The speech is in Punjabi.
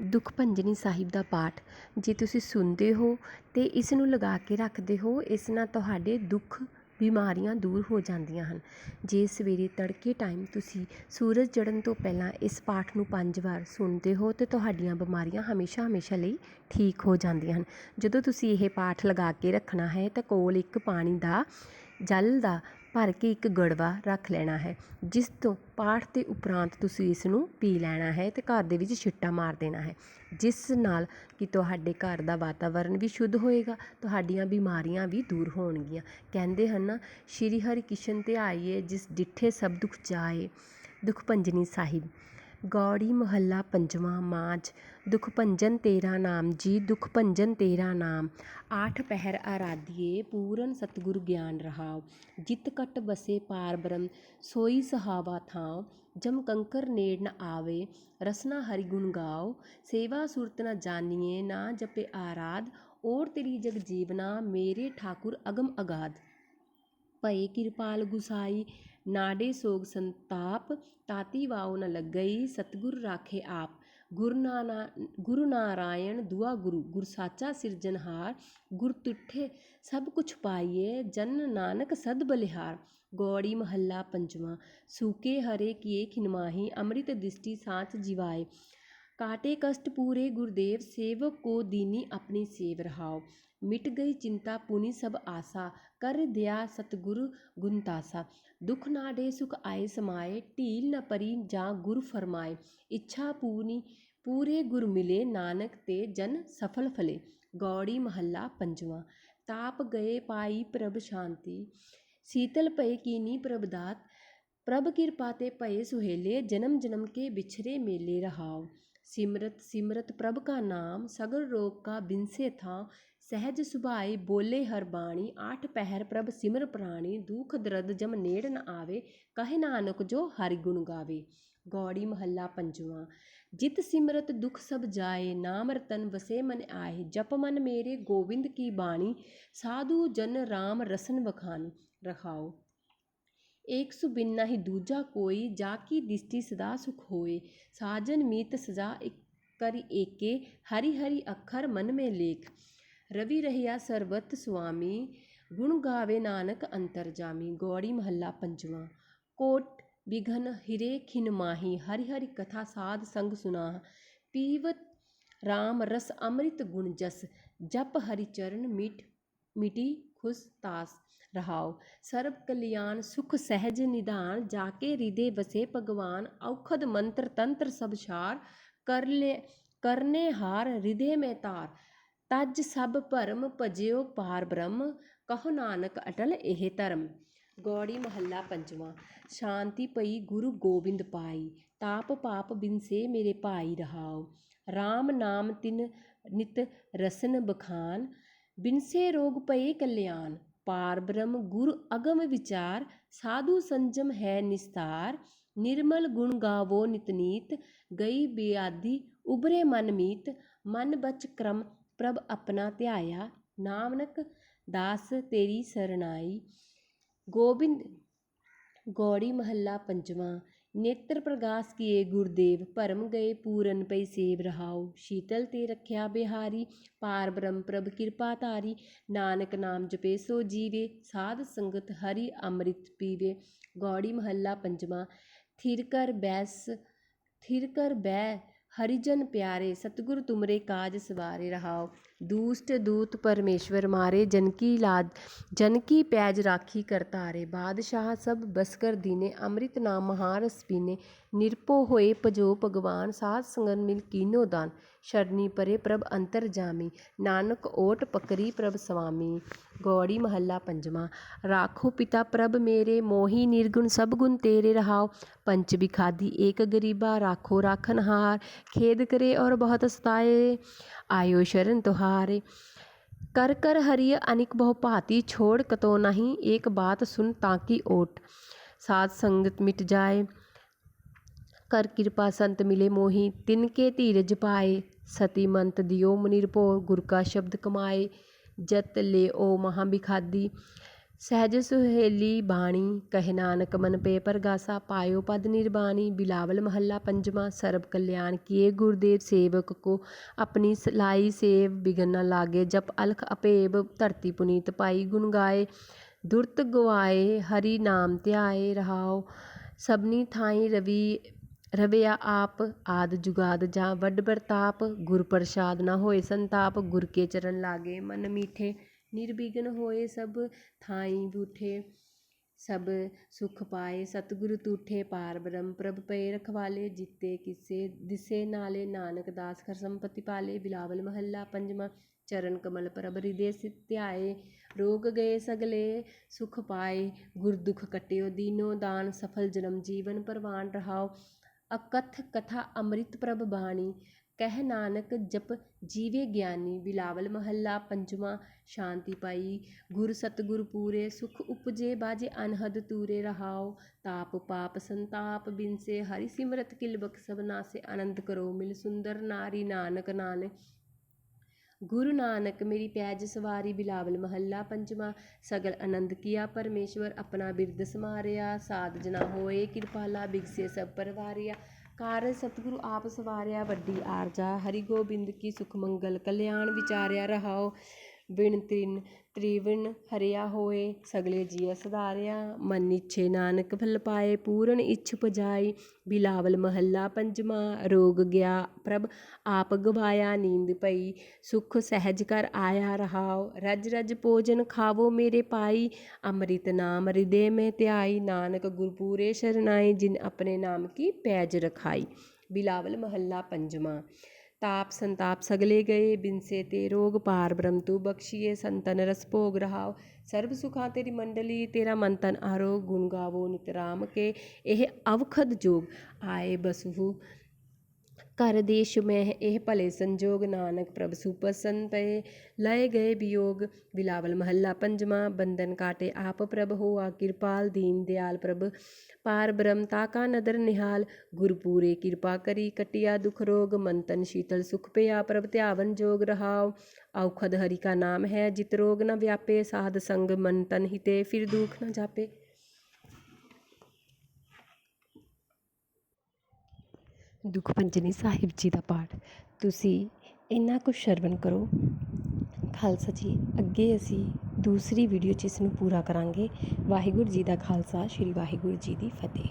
ਦੁੱਖ ਭੰਜਨੀ ਸਾਹਿਬ ਦਾ ਪਾਠ, ਜੇ ਤੁਸੀਂ ਸੁਣਦੇ ਹੋ ਅਤੇ ਇਸ ਨੂੰ ਲਗਾ ਕੇ ਰੱਖਦੇ ਹੋ, ਇਸ ਨਾਲ ਤੁਹਾਡੇ ਦੁੱਖ ਬਿਮਾਰੀਆਂ ਦੂਰ ਹੋ ਜਾਂਦੀਆਂ ਹਨ। ਜੇ ਸਵੇਰੇ ਤੜਕੇ ਟਾਈਮ ਤੁਸੀਂ ਸੂਰਜ ਚੜ੍ਹਨ ਤੋਂ ਪਹਿਲਾਂ ਇਸ ਪਾਠ ਨੂੰ ਪੰਜ ਵਾਰ ਸੁਣਦੇ ਹੋ, ਤਾਂ ਤੁਹਾਡੀਆਂ ਬਿਮਾਰੀਆਂ ਹਮੇਸ਼ਾ ਹਮੇਸ਼ਾ ਲਈ ਠੀਕ ਹੋ ਜਾਂਦੀਆਂ ਹਨ। ਜਦੋਂ ਤੁਸੀਂ ਇਹ ਪਾਠ ਲਗਾ ਕੇ ਰੱਖਣਾ ਹੈ, ਤਾਂ ਕੋਲ ਇੱਕ ਪਾਣੀ ਦਾ ਜਲ ਦਾ ਭਰ ਕੇ ਇੱਕ ਗੜਵਾ ਰੱਖ ਲੈਣਾ ਹੈ, ਜਿਸ ਤੋਂ ਪਾਠ ਦੇ ਉਪਰੰਤ ਤੁਸੀਂ ਇਸ ਨੂੰ ਪੀ ਲੈਣਾ ਹੈ ਅਤੇ ਘਰ ਦੇ ਵਿੱਚ ਛਿੱਟਾ ਮਾਰ ਦੇਣਾ ਹੈ, ਜਿਸ ਨਾਲ ਕਿ ਤੁਹਾਡੇ ਘਰ ਦਾ ਵਾਤਾਵਰਨ ਵੀ ਸ਼ੁੱਧ ਹੋਏਗਾ, ਤੁਹਾਡੀਆਂ ਬਿਮਾਰੀਆਂ ਵੀ ਦੂਰ ਹੋਣਗੀਆਂ। ਕਹਿੰਦੇ ਹਨ ਨਾ, ਸ਼੍ਰੀ ਹਰਿਕ੍ਰਿਸ਼ਨ ਤੇ ਆਈਏ, ਜਿਸ ਡਿੱਠੇ ਸਭ ਦੁੱਖ ਜਾਏ ਦੁੱਖ ਭੰਜਨੀ ਸਾਹਿਬ। ਗੌੜੀ ਮਹੱਲਾ ਪੰਜਵਾਂ ਮਾਝ, ਦੁਖ ਭੰਜਨ ਤੇਰਾ ਨਾਮ ਜੀ, ਦੁਖ ਭੰਜਨ ਤੇਰਾ ਨਾਮ। ਆਠ ਪਹਿਰ ਆਰਾਧੀਏ, ਪੂਰਨ ਸਤਿਗੁਰ ਗਿਆਨ ਰਹਾਉ ਜਿਤ ਕਟ ਬਸੇ ਪਾਰ ਬ੍ਰਹਮ, ਸੋਈ ਸਹਾਵਾ ਥਾਉ। ਜਮ ਕੰਕਰ ਨੇੜ ਨ ਆਵੇ, ਰਸਨਾ ਹਰਿ ਗੁਣ ਗਾਓ। ਸੇਵਾ ਸੁਰਤ ਨ ਜਾਣੀਏ ਨਾ ਜਪੇ ਆਰਾਧ। ਔਰ ਤੇਰੀ ਜਗ ਜੀਵਨਾ, ਮੇਰੇ ਠਾਕੁਰ ਅਗਮ ਅਗਾਧ। ਭਏ ਕਿਰਪਾਲ ਗੁਸਾਈ ਨਾਡੇ ਸੋਗ ਸੰਤਾਪ ਤਾਤੀ ਵਾਉ ਨ ਲੱਗਈ ਸਤਿਗੁਰ ਰਾਖੇ ਆਪ ਗੁਰ ਨਾਨਾ ਗੁਰੂ ਨਾਰਾਇਣ ਦੁਆ ਗੁਰੂ ਗੁਰ ਸਾਚਾ ਸਿਰਜਨਹਾਰ ਗੁਰ ਤੁਠੇ ਸਭ ਕੁਛ ਪਾਈਏ ਜਨ ਨਾਨਕ ਸਦ ਬਲਿਹਾਰ ਗੌੜੀ ਮਹੱਲਾ ਪੰਜਵਾਂ ਸੂਕੇ ਹਰੇ ਕੀਏ ਖਿਨਮਾਹੀ ਅੰਮ੍ਰਿਤ ਦਿਸ਼ਟੀ ਸਾਚ ਜਿਵਾਏ ਕਾਟੇ ਕਸ਼ਟ ਪੂਰੇ ਗੁਰਦੇਵ ਸੇਵਕ ਕੋ ਦੀਨੀ ਆਪਣੀ ਸੇਵ ਰਹਾਓ ਮਿਟ ਗਈ ਚਿੰਤਾ ਪੁਨੀ ਸਭ ਆਸਾ ਕਰ ਦਿਆ ਸਤਿਗੁਰ ਗੁਨਤਾਸਾ ਦੁਖ ਨਾਡੇ ਸੁਖ ਆਏ ਸਮਾਏ ਢੀਲ ਨ ਪਰੀ ਜਾਂ ਗੁਰ ਫਰਮਾਏ ਇੱਛਾ ਪੂਨੀ ਪੂਰੇ ਗੁਰ ਮਿਲੇ ਨਾਨਕ ਤੇ ਜਨ ਸਫਲ ਫਲੇ ਗੌੜੀ ਮਹੱਲਾ ਪੰਜਵਾਂ ਤਾਪ ਗਏ ਪਾਈ ਪ੍ਰਭ ਸ਼ਾਂਤੀ ਸੀਤਲ ਪਏ ਕੀਨੀ ਪ੍ਰਭ ਦਾਤ ਪ੍ਰਭ ਕਿਰਪਾ ਤੇ ਪਏ ਸੁਹੇਲੇ ਜਨਮ ਜਨਮ ਕੇ ਵਿਛਰੇ ਮੇਲੇ ਰਹਾਓ ਸਿਮਰਤ ਸਿਮਰਤ ਪ੍ਰਭ ਕਾ ਨਾਮ, ਸਗਲ ਰੋਗ ਕਾ ਬਿਨਸੇ ਥਾਂ, ਸਹਿਜ ਸੁਭਾਏ ਬੋਲੇ ਹਰ ਬਾਣੀ, ਆਠ ਪਹਿਰ ਪ੍ਰਭ ਸਿਮਰ ਪ੍ਰਾਣੀ, ਦੁਖ ਦਰਦ ਜਮ ਨੇੜ ਨ ਆਵੇ, ਕਹੇ ਨਾਨਕ ਜੋ ਹਰਿ ਗੁਣ ਗਾਵੇ। ਗੌੜੀ ਮਹੱਲਾ ਪੰਜਵਾਂ, ਜਿਤ ਸਿਮਰਤ ਦੁਖ ਸਭ ਜਾਏ, ਨਾਮ ਰਤਨ ਵਸੇ ਮਨ ਆਏ, ਜਪ ਮਨ ਮੇਰੇ ਗੋਬਿੰਦ ਕੀ ਬਾਣੀ, ਸਾਧੂ ਜਨ ਰਾਮ ਰਸਨ ਵਖਾਨੀ ਰਖਾਓ। ਏਕ ਸੁਬਿਨ ਹੀ ਦੂਜਾ ਕੋਈ, ਜਾ ਕੀ ਦਿਸਟੀ ਸਦਾ ਸੁਖ ਹੋਏ। ਸਾਜਨ ਮੀਤ ਸਜਾ ਇਕ ਕਰਿ ਏਕੇ, ਹਰੀ ਹਰੀ ਅੱਖਰ ਮਨ ਮੇ ਲੇਖ। ਰਵੀ ਰਹਿਆ ਸਰਬਤ ਸੁਆਮੀ, ਗੁਣ ਗਾਵੇ ਨਾਨਕ ਅੰਤਰ ਜਾਮੀ। ਗੌੜੀ ਮਹੱਲਾ ਪੰਜਵਾਂ। ਕੋਟ ਬਿਘਨ ਹਿਰੇ ਖਿਨ ਮਾਹੀ, ਹਰਿ ਹਰਿ ਕਥਾ ਸਾਧ ਸੰਗ ਸੁਨਾ ਪੀਵਤ RAM ਰਸ ਅੰਮ੍ਰਿਤ ਗੁਣ ਜਸ, ਜਪ ਹਰਿ ਚਰਨ ਮਿਟ ਮਿਟੀ ਖੁਸ ਤਾਸ ਰਹਾਉ ਸਰਬ ਕਲਿਆਣ, ਸੁਖ ਸਹਿਜ ਨਿਧਾਨ, ਜਾ ਕੇ ਹਿਰਦੇ ਵਸੇ ਭਗਵਾਨ, ਔਖਦ ਮੰਤਰ ਤੰਤਰ ਸਭ ਸਾਰ ਕਰ ਲੈ ਕਰਨੇ ਹਾਰ ਹਿਰਦੇ ਮੈਂ ਤਾਰ। ਤਜ ਸਭ ਭਰਮ ਭਜਿਓ ਪਾਰ ਬ੍ਰਹਮ, ਕਹੋ ਨਾਨਕ ਅਟਲ ਇਹ ਧਰਮ। ਗੌੜੀ ਮਹੱਲਾ ਪੰਜਵਾਂ, ਸ਼ਾਂਤੀ ਪਈ ਗੁਰੂ ਗੋਬਿੰਦ ਪਾਈ, ਤਾਪ ਪਾਪ ਬਿਨਸੇ ਮੇਰੇ ਭਾਈ ਰਹਾਉ RAM ਨਾਮ ਤਿਨ ਨਿਤ ਰਸਨ ਬਖਾਨ ਬਿਨਸੇ ਰੋਗ ਪਏ ਕਲਿਆਣ, ਪਾਰ ਬ੍ਰਹਮ ਗੁਰ ਅਗਮ ਵਿਚਾਰ, ਸਾਧੂ ਸੰਜਮ ਹੈ ਨਿਸਤਾਰ, ਨਿਰਮਲ ਗੁਣ ਗਾਵੋ ਨਿਤਨੀਤ ਗਈ ਬਿਆਦੀ ਉਬਰੇ ਮਨ ਮੀਤ, ਮਨ ਬਚ ਕਰਮ ਪ੍ਰਭ ਆਪਣਾ ਧਿਆਇਆ, ਨਾਨਕ ਦਾਸ ਤੇਰੀ ਸਰਣਾਈ, ਗੋਬਿੰਦ, ਗੌੜੀ ਮਹੱਲਾ ਪੰਜਵਾਂ ਨੇਤਰ ਪ੍ਰਗਾਸ ਕੀਏ ਗੁਰਦੇਵ, ਭਰਮ ਗਏ ਪੂਰਨ ਪਈ ਸੇਵ ਰਹਾਉ। ਸ਼ੀਤਲ ਤੇ ਰੱਖਿਆ ਬਿਹਾਰੀ, ਪਾਰ ਬ੍ਰਹਮ ਪ੍ਰਭ ਕਿਰਪਾ ਧਾਰੀ। ਨਾਨਕ ਨਾਮ ਜਪੇ ਸੋ ਜੀਵੇ, ਸਾਧ ਸੰਗਤ ਹਰੀ ਅੰਮ੍ਰਿਤ ਪੀਵੇ। ਗੌੜੀ ਮਹੱਲਾ ਪੰਜਵਾਂ, ਥਿਰ ਕਰ ਬੈਸ, ਥਿਰ ਕਰ ਬੈ ਹਰਿਜਨ ਪਿਆਰੇ, ਸਤਿਗੁਰ ਤੁਮਰੇ ਕਾਜ ਸਵਾਰੇ ਰਹਾਓ ਦੂਸ਼ਟ ਦੂਤ ਪਰਮੇਸ਼ਵਰ ਮਾਰੇ ਜਨ ਕੀ ਲਾਜ ਜਨ ਕੀ ਪੈਜ ਰਾਖੀ ਕਰਤਾਰੇ। ਬਾਦਸ਼ਾਹ ਸਭ ਬਸਕਰ ਦੀਨੇ, ਅੰਮ੍ਰਿਤ ਨਾਮ ਮਹਾਰਸ ਪੀਨੇ ਨਿਰਪੋ ਹੋਏ ਭਜੋ ਭਗਵਾਨ, ਸਾਧ ਸੰਗਨ ਮਿਲ ਕੀਨੋ ਦਾਨ। शरणी परे प्रभ अंतर जामी। नानक ओट पकरी प्रभ स्वामी। गौड़ी महला पंजवा राखो पिता प्रभ मेरे, मोहि निर्गुण सब गुण तेरे रहाओ। पंच बिखादी एक गरीबा, राखो राखन हार। खेद करे और बहुत सताए, आयो शरण तुहारे। कर कर हरिय अनिक बहु छोड़ कतो नहीं, एक बात सुन ताकि ओट। सात संगत मिट जाए, कर कृपा संत मिले मोहि, तिनके धीरज पाए। ਸਤੀ ਮੰਤ ਦਿਓ ਮਨਿਰਭਉ ਗੁਰ ਕਾ ਸ਼ਬਦ ਕਮਾਏ, ਜਤ ਲੇ ਓ ਮਹਾ ਬਿਖਾਦੀ ਸਹਿਜ ਸੁਹੇਲੀ ਬਾਣੀ, ਕਹਿ ਨਾਨਕ ਮਨ ਪੇ ਪਰਗਾਸਾ, ਪਾਇਓ ਪਦ ਨਿਰਬਾਣੀ, ਬਿਲਾਵਲ ਮਹੱਲਾ ਪੰਜਵਾਂ, ਸਰਬ ਕਲਿਆਣ ਕੀਏ ਗੁਰਦੇਵ ਸੇਵਕ ਕੋ, ਆਪਣੀ ਸਲਾਈ ਸੇਵ ਬਿਗਨ ਨ ਲਾਗੇ, ਜਪ ਅਲਖ ਅਪੇਬ ਧਰਤੀ ਪੁਨੀਤ ਪਾਈ ਗੁਣ ਗਾਏ। ਦੁਰਤ ਗਵਾਏ, ਹਰੀ ਨਾਮ ਧਿਆਏ ਰਹਾਓ ਸਭਨੀ ਥਾਈਂ ਰਵੀ ਰਵਿਆ ਆਪ ਆਦਿ ਜੁਗਾਦ ਜਾਂ ਵੱਡ ਬਰਤਾਪ ਗੁਰ ਪ੍ਰਸਾਦ ਨਾ ਹੋਏ ਸੰਤਾਪ, ਗੁਰ ਕੇ ਚਰਨ ਲਾਗੇ ਮਨ ਮੀਠੇ, ਨਿਰਵਿਘਨ ਹੋਏ ਸਭ ਥਾਈ ਬੂਠੇ, ਸਭ ਸੁਖ ਪਾਏ ਸਤਿਗੁਰ ਤੂਠੇ ਪਾਰ ਬ੍ਰਹਮ ਪ੍ਰਭ ਪਏ ਰਖਵਾਲੇ, ਜਿੱਤੇ ਕਿਸੇ ਦਿਸੇ ਨਾਲੇ, ਨਾਨਕ ਦਾਸ ਖਰ ਸੰਪਤੀ ਪਾਲੇ, ਬਿਲਾਵਲ ਮਹੱਲਾ ਪੰਜਵਾਂ ਚਰਨ ਕਮਲ ਪ੍ਰਭ ਹਿਰਦੇ ਸਿ ਧਿਆਏ, ਰੋਗ ਗਏ ਸਗਲੇ ਸੁਖ ਪਾਏ, ਗੁਰ ਦੁਖ ਕਟਿਓ ਦੀਨੋ ਦਾਨ, ਸਫਲ ਜਨਮ ਜੀਵਨ ਪਰਵਾਨ ਰਹਾਓ ਅਕਥ ਕਥਾ ਅੰਮ੍ਰਿਤ ਪ੍ਰਭ ਬਾਣੀ, ਕਹਿ ਨਾਨਕ ਜਪ ਜੀਵੇ ਗਿਆਨੀ, ਬਿਲਾਵਲ ਮਹੱਲਾ ਪੰਜਵਾਂ, ਸ਼ਾਂਤੀ ਪਾਈ, ਗੁਰ ਸਤਿਗੁਰ ਪੂਰੇ, ਸੁਖ ਉਪਜੇ ਬਾਜੇ ਅਨਹਦ ਤੂਰੇ, ਰਹਾਓ ਤਾਪ ਪਾਪ ਸੰਤਾਪ ਬਿਨਸੇ, ਹਰੀ ਸਿਮਰਤ ਕਿਲ ਬਖ ਸਭ ਨਾਸੇ, ਆਨੰਦ ਕਰੋ ਮਿਲ ਸੁੰਦਰ ਨਾਰੀ ਨਾਨਕ ਨਾਨਕ। ਗੁਰੂ ਨਾਨਕ, ਮੇਰੀ ਪੈਜ ਸਵਾਰੀ ਬਿਲਾਵਲ ਮਹੱਲਾ ਪੰਜਵਾਂ, ਸਗਲ ਆਨੰਦ ਕੀਆ ਪਰਮੇਸ਼ਵਰ, ਆਪਣਾ ਬਿਰਦ ਸਮਾਰਿਆ, ਸਾਧ ਜਨਾ ਹੋਏ ਕਿਰਪਾਲਾ ਬਿਗਸੇ ਸਭ ਪਰਵਾਰਿਆ। ਕਾਰਜ ਸਤਿਗੁਰੂ ਆਪ ਸਵਾਰਿਆ, ਵੱਡੀ ਆਰਜਾ ਹਰੀ ਗੋਬਿੰਦ ਕੀ ਸੁਖ ਮੰਗਲ, ਕਲਿਆਣ ਵਿਚਾਰਿਆ ਰਹਾਓ। ਬਿਨ ਤ੍ਰਿਨ, ਤ੍ਰਿਵਨ ਹਰਿਆ ਹੋਏ, ਸਗਲੇ ਜੀਅ ਸਧਾਰਿਆ। ਮਨ ਇੱਛੇ ਨਾਨਕ ਫਲ ਪਾਏ, ਪੂਰਨ ਇੱਛ ਪਜਾਈ। ਬਿਲਾਵਲ ਮਹੱਲਾ ਪੰਜਵਾਂ, ਰੋਗ ਗਿਆ ਪ੍ਰਭ, ਆਪ ਗਵਾਇਆ ਨੀਂਦ ਪਈ। ਸੁਖ ਸਹਿਜ ਕਰ ਆਇਆ ਰਹਾਉ, ਰਜ ਰਜ ਭੋਜਨ ਖਾਵੋ ਮੇਰੇ ਪਾਈ। ਅੰਮ੍ਰਿਤ ਨਾਮ ਹਿਰਦੇ ਮੈਂ ਧਿਆਈ, ਨਾਨਕ ਗੁਰਪੂਰੇ ਸ਼ਰਨਾਈ, ਜਿਨ ਆਪਣੇ ਨਾਮ ਕੀ ਪੈਜ ਰਖਾਈ। ਬਿਲਾਵਲ ਮਹੱਲਾ ਪੰਜਵਾਂ। ਤਾਪ ਸੰਤਾਪ ਸਗਲੇ ਗਏ ਬਿਨਸੇ ਤੇ ਰੋਗ ਪਾਰ ਬ੍ਰਹਮ ਤੂ ਬਖਸ਼ੀਏ ਸੰਤਨ ਰਸ ਭੋਗ ਰਹਾਉ ਸਰਬ ਸੁਖਾਂ ਤੇਰੀ ਮੰਡਲੀ ਤੇਰਾ ਮਨ ਤਨ ਆਰੋਗ ਗੁਣ ਗਾਵੋ ਨਿਤ ਰਾਮ ਕੇ ਇਹ ਅਵਖਦ ਜੋਗ ਆਏ ਬਸੁ ਕਰ ਦੇਸ਼ ਮੈਂ ਇਹ ਭਲੇ ਸੰਜੋਗ ਨਾਨਕ ਪ੍ਰਭ ਸੁਪਸਨ ਪਏ ਲਏ ਗਏ ਵਿਯੋਗ ਬਿਲਾਵਲ ਮਹੱਲਾ ਪੰਜਵਾਂ ਬੰਧਨ ਕਾਟੇ ਆਪ ਪ੍ਰਭ ਹੋਆ ਕਿਰਪਾਲ ਦੀਨ ਦਿਆਲ ਪ੍ਰਭ ਪਾਰ ਬ੍ਰਹਮ ਤਾਕਾ ਨਦਰ ਨਿਹਾਲ ਗੁਰ ਪੂਰੇ ਕਿਰਪਾ ਕਰੀ ਕਟਿਆ ਦੁਖ ਰੋਗ ਮਨ ਤਨ ਸ਼ੀਤਲ ਸੁਖ ਪਿਆ ਪ੍ਰਭ ਧਿਆਵਨ ਜੋਗ ਰਹਾਉ ਔਖਦ ਹਰੀ ਕਾ ਨਾਮ ਹੈ ਜਿਤ ਰੋਗ ਨ ਵਿਆਪੇ ਸਾਧ ਸੰਗ ਮਨ ਤਨ ਹਿਤੇ ਫਿਰ ਦੁਖ ਨ ਜਾਪੇ ਦੁੱਖ ਭੰਜਨੀ ਸਾਹਿਬ ਜੀ ਦਾ ਪਾਠ। ਤੁਸੀਂ ਇੰਨਾ ਕੁ ਸ਼ਰਵਣ ਕਰੋ। ਖਾਲਸਾ ਜੀ, ਅੱਗੇ ਅਸੀਂ ਦੂਸਰੀ ਵੀਡੀਓ 'ਚ ਇਸ ਨੂੰ ਪੂਰਾ ਕਰਾਂਗੇ। ਵਾਹਿਗੁਰੂ ਜੀ ਦਾ ਖਾਲਸਾ, ਸ੍ਰੀ ਵਾਹਿਗੁਰੂ ਜੀ ਦੀ ਫਤਿਹ।